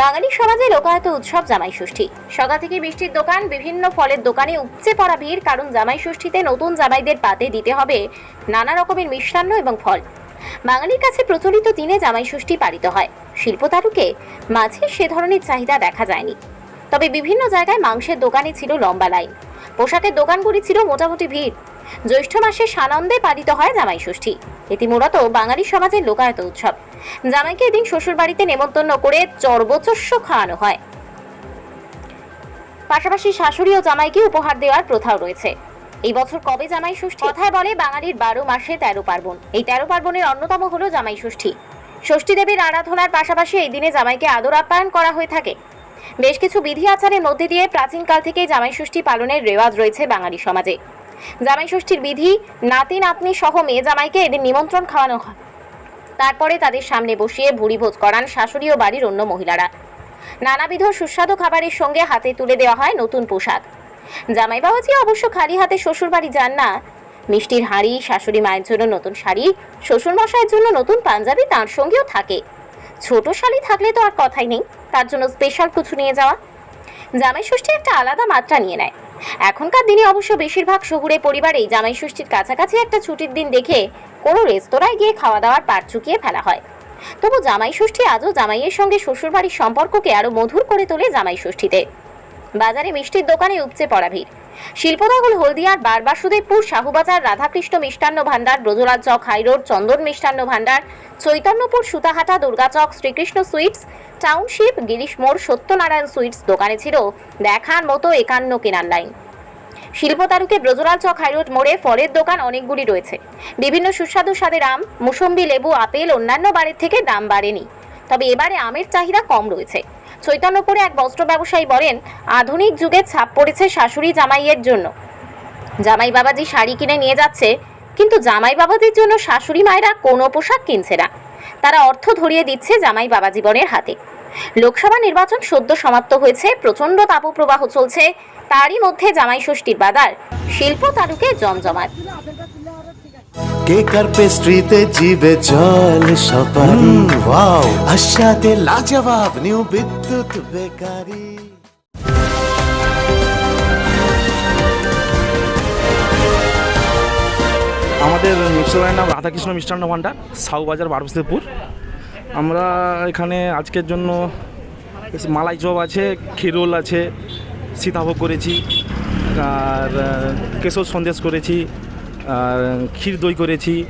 বাঙালি সমাজে লোকায়ত উৎসব জামাই ষষ্ঠী। সকাল থেকে মিষ্টির দোকান, বিভিন্ন ফলের দোকানে উপচে পড়া ভিড়, কারণ জামাই ষষ্ঠীতে নতুন জামাইদের পাতে দিতে হবে নানা রকমের মিষ্টান্ন এবং ফল। বাঙালির কাছে প্রচলিত দিনে জামাই ষষ্ঠী পালিত হয়। শিল্প তালুকে মাঝে সে ধরনের চাহিদা দেখা যায়নি। তবে বিভিন্ন জায়গায় মাংসের দোকানে ছিল লম্বা লাইন। পোশাকের দোকানগুলি ছিল মোটামুটি ভিড়। জ্যৈষ্ঠ মাসে সানন্দে পালিত হয় জামাই ষষ্ঠী। এটি মূলত বাঙালি সমাজের লোকায়ত উৎসব। জামাইকে এদিন শ্বশুর বাড়িতে নেমন্তন্ন করে চর্বচস্য খাওয়ানো হয়। পাশাপাশি শাশুড়ি ও জামাইকে উপহার দেওয়ার প্রথাও রয়েছে। এই বছর কবে জামাই ষষ্ঠী? কথায় বলে বাঙালির বারো মাসে তেরো পার্বণ। এই তেরো পার্বণের অন্যতম হলো জামাই ষষ্ঠী। ষষ্ঠী দেবীর আরাধনার পাশাপাশি এই দিনে জামাইকে আদর আপ্যায়ন করা হয়ে থাকে। বেশ কিছু বিধি আচারের মধ্যে দিয়ে প্রাচীনকাল থেকেই জামাই ষষ্ঠী পালনের রেওয়াজ রয়েছে বাঙালি সমাজে। জামাই ষষ্ঠীর বিধি, নাতি, নাতনি সহ মেয়ে জামাইকে এদিন নিমন্ত্রণ খাওয়ানো হয়। তারপরে তাদের সামনে বসিয়ে ভুরিভোজ করান শাশুড়ি ও বাড়ির অন্য মহিলারা। নানাবিধ সুস্বাদু খাবারের সঙ্গে হাতে তুলে দেওয়া হয় নতুন পোশাক। জামাই বাবাজি অবশ্য খালি হাতে শ্বশুর বাড়ি যান না। মিষ্টির হাঁড়ি, শাশুড়ি মায়ের জন্য নতুন শাড়ি শ্বশুর মশাইয়ের জন্য নতুন পাঞ্জাবি তার সঙ্গেও থাকে। ছোট শাড়ি থাকলে তো আর কথাই নেই, তার জন্য স্পেশাল কিছু নিয়ে যাওয়া। জামাই ষষ্ঠী একটা আলাদা মাত্রা নিয়ে নেয়। এখনকার দিনে অবশ্য বেশিরভাগ শহুরে পরিবারেই জামাই ষষ্ঠীর কাছাকাছি একটা ছুটির দিন দেখে কোনো রেস্তোরাঁয় গিয়ে খাওয়া দাওয়ার পাট চুকিয়ে ফেলা হয়। তবু জামাই ষষ্ঠী আজও জামাইয়ের সঙ্গে শ্বশুরবাড়ির সম্পর্ককে আরও মধুর করে তোলে জামাই ষষ্ঠীতে বাজারে মিষ্টির দোকানে উপচে পড়া ভিড়। শিল্পনগর হলদিয়ার বারবাসুদেবপুর শাহুবাজার, রাধাকৃষ্ণ মিষ্টান্ন ভাণ্ডার ব্রজরাজ চক high road Chandan Mishtanna Bhandar, Chaitanyapur, Sutahata Durgachak Shrikrishna sweets, township, Girish Mor, Satyanarayan sweets দোকানে ছিল দেখার মতো একান্ন কেনার লাইন। শিল্প ব্রজরাল চক হাইরোড মোড়ে ফলের দোকান অনেকগুলি রয়েছে। বিভিন্ন সুস্বাদু স্বাদের আম, মুসম্বি লেবু, আপেল, অন্যান্য বাড়ির থেকে দাম বাড়েনি। তবে এবারে আমের চাহিদা কম রয়েছে। চৈতন্যপুরে এক বস্ত্র ব্যবসায়ী বলেন, আধুনিক যুগে ছাপ পড়েছে শাশুড়ি জামাইয়ের জন্য। জামাই বাবাজি শাড়ি কিনে নিয়ে যাচ্ছে, কিন্তু জামাই বাবাজির জন্য শাশুড়ি মায়েরা কোনো পোশাক কিনছে না। তারা অর্থ ধরিয়ে দিচ্ছে জামাই বাবা জীবনের হাতে। লোকসভা নির্বাচন সদ্য সমাপ্ত হয়েছে, প্রচণ্ড তাপপ্রবাহ চলছে, তারই মধ্যে জামাই ষষ্ঠীর বাজার, শিল্প তালুকে জমজমাট। কেক আর পেস্ট্রিতে জিবে জল সপারি ওয়াও। আশাতে লাজবাব নিউ বিদ্যুৎ বেকারি। আমাদের মিষ্টান্নের নাম রাধাকৃষ্ণ মিষ্টান্ন ভাণ্ডার সাউবাজার বারবস্তিপুর আমরা এখানে আজকের জন্য মালাই চপ আছে ক্ষীরোল আছে সীতাভোগ করেছি আর কেশর সন্দেশ করেছি ক্ষীর দই করেছি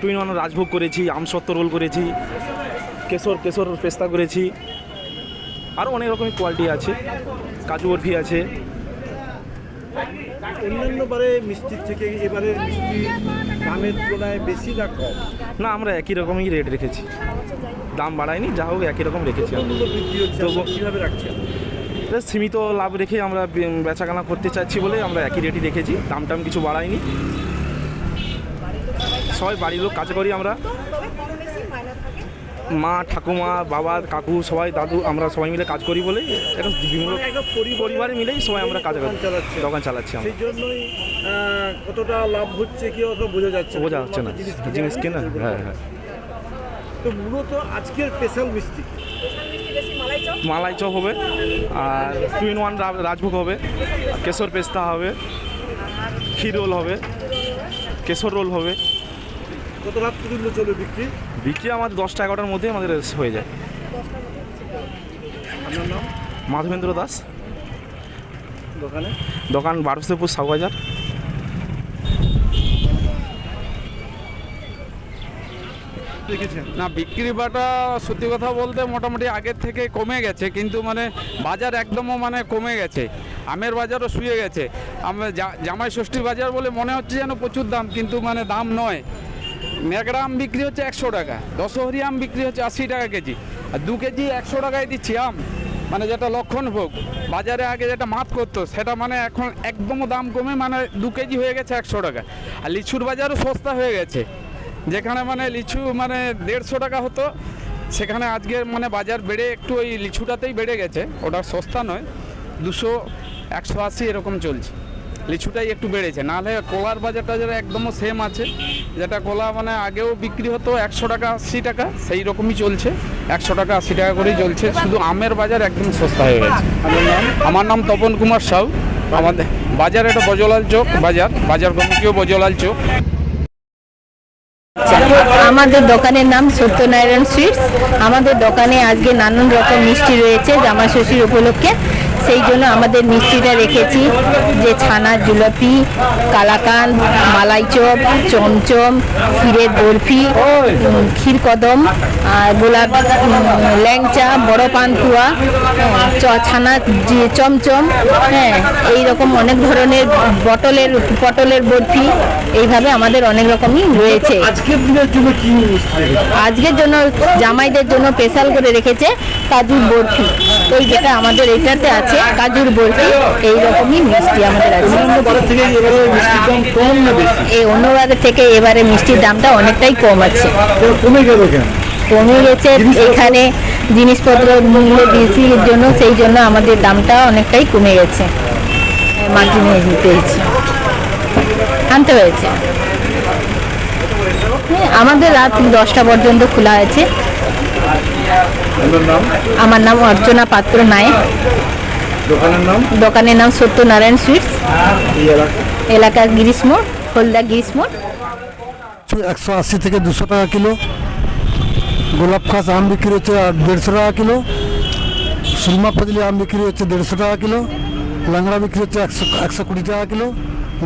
টুইন ওয়ান রাজভোগ করেছি আমসত্ব রোল করেছি কেশর কেশর পেস্তা করেছি। আরও অনেক রকমের কোয়ালিটি আছে কাজু বরফি আছে। অন্যান্য বারে মিষ্টির থেকে মিষ্টি দামের তুলনায় বেশি না কম? না আমরা একই রকমই রেট রেখেছি। দাম বাড়ায়নি যা হোক একই রকম রেখেছি তবু- রাখছেন? এটা সীমিত লাভ রেখে আমরা বেচাকেনা করতে চাচ্ছি বলে আমরা একই রেটই রেখেছি। দাম টাম কিছু বাড়াইনি সবাই বাড়ির লোক কাজ করি আমরা। মা ঠাকুমা বাবা কাকু সবাই দাদু আমরা সবাই মিলে কাজ করি বলে বিভিন্ন পরিবারে মিলেই সবাই আমরা কাজ করি। দোকান চালাচ্ছি আমরা। জন্যই কতটা লাভ হচ্ছে কি অত বোঝা যাচ্ছে বোঝা যাচ্ছে না। জিনিস কেনা। হ্যাঁ হ্যাঁ। তো মূলত আজকের স্পেশাল মিষ্টি মালাই চপ হবে আর টু ইন ওয়ান রাজভোগ হবে কেশর পেস্তা হবে ক্ষীর রোল হবে কেশর রোল হবে। কত লাভ পর্যন্ত চলবে বিক্রি? বিক্রি আমাদের দশটা এগারোটার মধ্যে আমাদের হয়ে যায়। মাধবেন্দ্র দাস। দোকানে? দোকান বারোশোপুর সাউবাজার। দেখেছেন? না, বিক্রি বাটা সত্যি কথা বলতে মোটামুটি আগের থেকে কমে গেছে, কিন্তু মানে বাজার একদমও মানে কমে গেছে। আমের বাজারও শুয়ে গেছে। আমরা জামাই ষষ্ঠীর বাজার বলে মনে হচ্ছে যেন প্রচুর দাম, কিন্তু মানে দাম নয়। ন্যাকড়া আম বিক্রি হচ্ছে একশো টাকা, দশহরি আম বিক্রি হচ্ছে আশি টাকা কেজি। আর দু কেজি একশো টাকায় দিচ্ছি আম মানে যেটা লক্ষণ ভোগ। বাজারে আগে যেটা মাত করতো, সেটা মানে এখন একদমও দাম কমে মানে দু কেজি হয়ে গেছে একশো টাকা। আর লিচুর বাজারও সস্তা হয়ে গেছে। যেখানে মানে লিচু মানে দেড়শো টাকা হতো সেখানে আজকে মানে বাজার বেড়ে একটু ওই লিচুটাতেই বেড়ে গেছে ওটা সস্তা নয় দুশো একশো আশি এরকম চলছে লিচুটাই একটু বেড়েছে নাহলে কলার বাজারটা যেটা একদমও সেম আছে যেটা কলা মানে আগেও বিক্রি হতো একশো টাকা আশি টাকা সেই রকমই চলছে একশো টাকা আশি টাকা করেই চলছে শুধু আমের বাজার একদম সস্তা হয়ে গেছে। আমার নাম তপন কুমার সাউ আমাদের বাজার এটা বজলাল চোক বাজার বাজার কমিটিও বজলাল চোক। আমাদের দোকানের নাম সত্যনারায়ণ সুইটস। আমাদের দোকানে আজকে নানান রকম মিষ্টি রয়েছে জামা ষষ্ঠীর উপলক্ষে। সেই জন্য আমাদের মিষ্টিটা রেখেছি যে ছানা জুলপি কালাকান মালাই চপ চমচম ক্ষীরের বরফি উম, ক্ষীর কদম আর গোলাপ ল্যাংচা বড় পান্তুয়া চ ছানা যে চমচম হ্যাঁ এই রকম অনেক ধরনের বটলের পটলের বরফি এইভাবে আমাদের অনেক রকমই রয়েছে। আজকের জন্য আজকের জন্য জামাইদের জন্য স্পেশাল করে রেখেছে কাজুর বরফি। ওই যেটা আমাদের এটাতে আছে কাজুর বরফি এই রকমই মিষ্টি আমাদের আছে। এই অন্যবারের থেকে এবারে মিষ্টির দামটা অনেকটাই কম আছে। কমে গেল কমে গেছে এখানে জিনিসপত্র মূল্য বেশির জন্য সেই জন্য আমাদের দামটা অনেকটাই কমে গেছে। মার্জিন হয়েছে। আনতে হয়েছে। হ্যাঁ, আমাদের রাত দশটা পর্যন্ত খোলা আছে। আমার নাম অর্চনা পাত্র নায়ক। দোকানের নাম? দোকানের নাম সত্যনারায়ণ সুইটস। এলাকা? এলাকা গিরিশ মোড় হলদা গিরিশ মোড়। একশো আশি থেকে দুশো টাকা কিলো। গোলাপ খাস আম বিক্রি হচ্ছে দেড়শো টাকা কিলো। সুরমা ফজলি আম বিক্রি হচ্ছে দেড়শো টাকা কিলো। ল্যাংড়া বিক্রি হচ্ছে একশো একশো কুড়ি টাকা কিলো।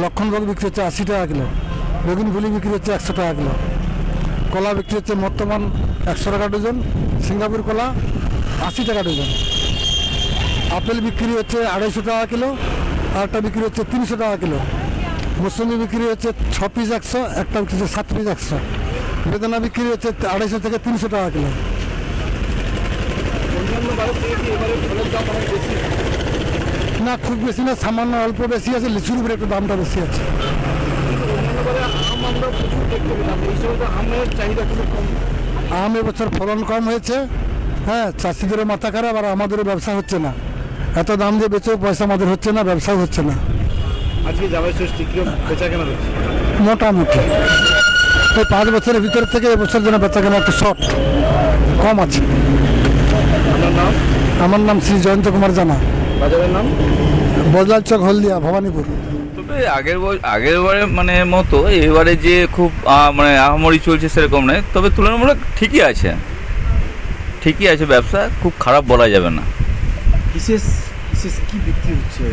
লক্ষণভোগ বিক্রি হচ্ছে আশি টাকা কিলো। বেগুন ফুলি বিক্রি হচ্ছে একশো টাকা কিলো। কলা বিক্রি হচ্ছে বর্তমান একশো টাকা ডজন, সিঙ্গাপুর কলা আশি টাকা ডজন। আপেল বিক্রি হচ্ছে আড়াইশো টাকা কিলো আরটা বিক্রি হচ্ছে তিনশো টাকা কিলো। মৌসুমি বিক্রি হচ্ছে ছ পিস একশো, একটা বিক্রি হচ্ছে সাত পিস একশো। বেদনা বিক্রি হচ্ছে আড়াইশো থেকে তিনশো টাকা কিলো। না, খুব বেশি না, সামান্য অল্প বেশি আছে, লিচুর উপরে একটু দামটা বেশি আছে। আম এবছর ফলন কম হয়েছে। হ্যাঁ চাষিদেরও মাথা খারাপ আর আমাদেরও ব্যবসা হচ্ছে না। এত দাম দিয়ে বেচেও পয়সা আমাদের হচ্ছে না ব্যবসাও হচ্ছে না। আজকে জামাই ষষ্ঠী কীরকম বেচা কেনা হচ্ছে? মোটামুটি। এই পাঁচ বছরের ভিতর থেকে এবছর যেন বেচা কেনা একটু শর্ট কম আছে। আপনার নাম? আমার নাম শ্রী জয়ন্ত কুমার জানা। বাজারের নাম? বজলাল চক হলদিয়া ভবানীপুর। তবে আগের আগের বারে মানে মতো এবারে যে খুব মানে আহামরি চলছে সেরকম নয় তবে তুলনামূলক ঠিকই আছে। ঠিকই আছে ব্যবসা খুব খারাপ বলা যাবে না। বিশেষ বিশেষ কি বিক্রি হচ্ছে?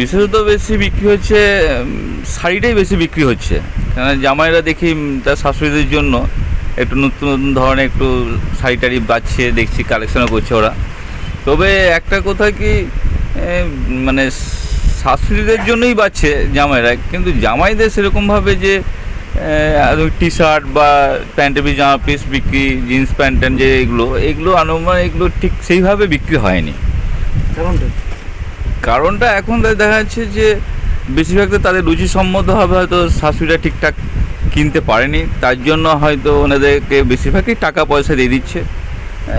বিশেষত বেশি বিক্রি হচ্ছে শাড়িটাই বেশি বিক্রি হচ্ছে। কেন জামাইরা দেখি তার শাশুড়িদের জন্য একটু নতুন নতুন ধরনের একটু শাড়ি টাড়ি বাচ্ছে দেখছি কালেকশনও করছে ওরা। তবে একটা কথা কি মানে শাশুড়িদের জন্যই বাচ্ছে জামাইরা কিন্তু জামাইদের সেরকমভাবে যে টি শার্ট বা প্যান্টের পিস জামা পিস বিক্রি জিন্স প্যান্ট ট্যান্ট যে এগুলো এগুলো আনুমান এগুলো ঠিক সেইভাবে বিক্রি হয়নি। কারণটা? কারণটা এখন দেখা যাচ্ছে যে বেশিরভাগ তো তাদের রুচিসম্মতভাবে হয়তো শাশুড়িরা ঠিকঠাক কিনতে পারেনি তার জন্য হয়তো ওনাদেরকে বেশিরভাগই টাকা পয়সা দিয়ে দিচ্ছে।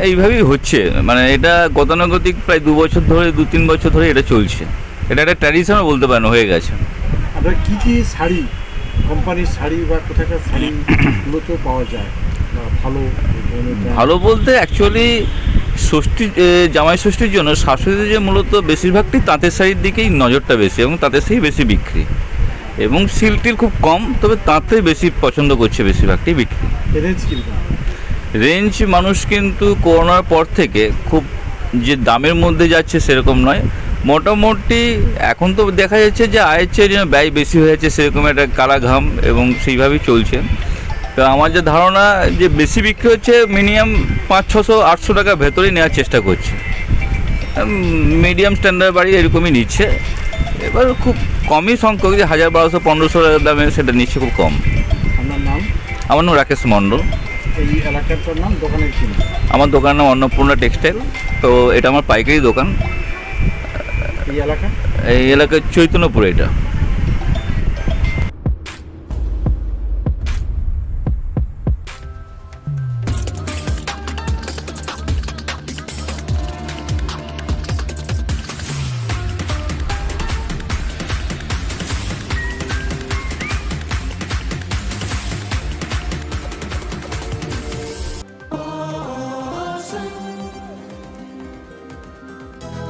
এইভাবেই হচ্ছে মানে এটা গতানুগতিক প্রায় দু বছর ধরে দু তিন বছর ধরে এটা চলছে। এটা একটা ট্র্যাডিশনও বলতে পারেন হয়ে গেছে। আপনার কি কি শাড়ি কোম্পানির শাড়ি বা কোথাকার শাড়ি গুলোতেও পাওয়া যায়? ভালো ভালো বলতে অ্যাকচুয়ালি ষষ্ঠী জামাই ষষ্ঠীর জন্য শাশুড়িদের যে মূলত বেশিরভাগটি তাঁতের শাড়ির দিকেই নজরটা বেশি এবং তাঁতের শাড়ি বেশি বিক্রি। এবং সিল্কটির খুব কম তবে তাঁতে বেশি পছন্দ করছে বেশিরভাগটি বিক্রি। রেঞ্জ রেঞ্জ মানুষ কিন্তু করোনার পর থেকে খুব যে দামের মধ্যে যাচ্ছে সেরকম নয়। মোটামুটি এখন তো দেখা যাচ্ছে যে আয়ের চেয়ে যেন ব্যয় বেশি হয়ে যাচ্ছে সেরকম একটা কারাঘাম এবং সেইভাবেই চলছে। তো আমার যে ধারণা যে বেশি বিক্রি হচ্ছে মিনিমাম পাঁচ ছশো আটশো টাকার ভেতরেই নেওয়ার চেষ্টা করছে। মিডিয়াম স্ট্যান্ডার্ড বাড়ি এরকমই নিচ্ছে। এবার খুব কমই সংখ্যক যে হাজার বারোশো পনেরোশো টাকার দামে সেটা নিচ্ছে খুব কম। আপনার নাম? আমার নাম রাকেশ মণ্ডল। এই এলাকাটার নাম দোকানের আমার দোকানের নাম অন্নপূর্ণা টেক্সটাইল। তো এটা আমার পাইকারি দোকান। এই এলাকা? এই এলাকার চৈতন্যপুর এটা।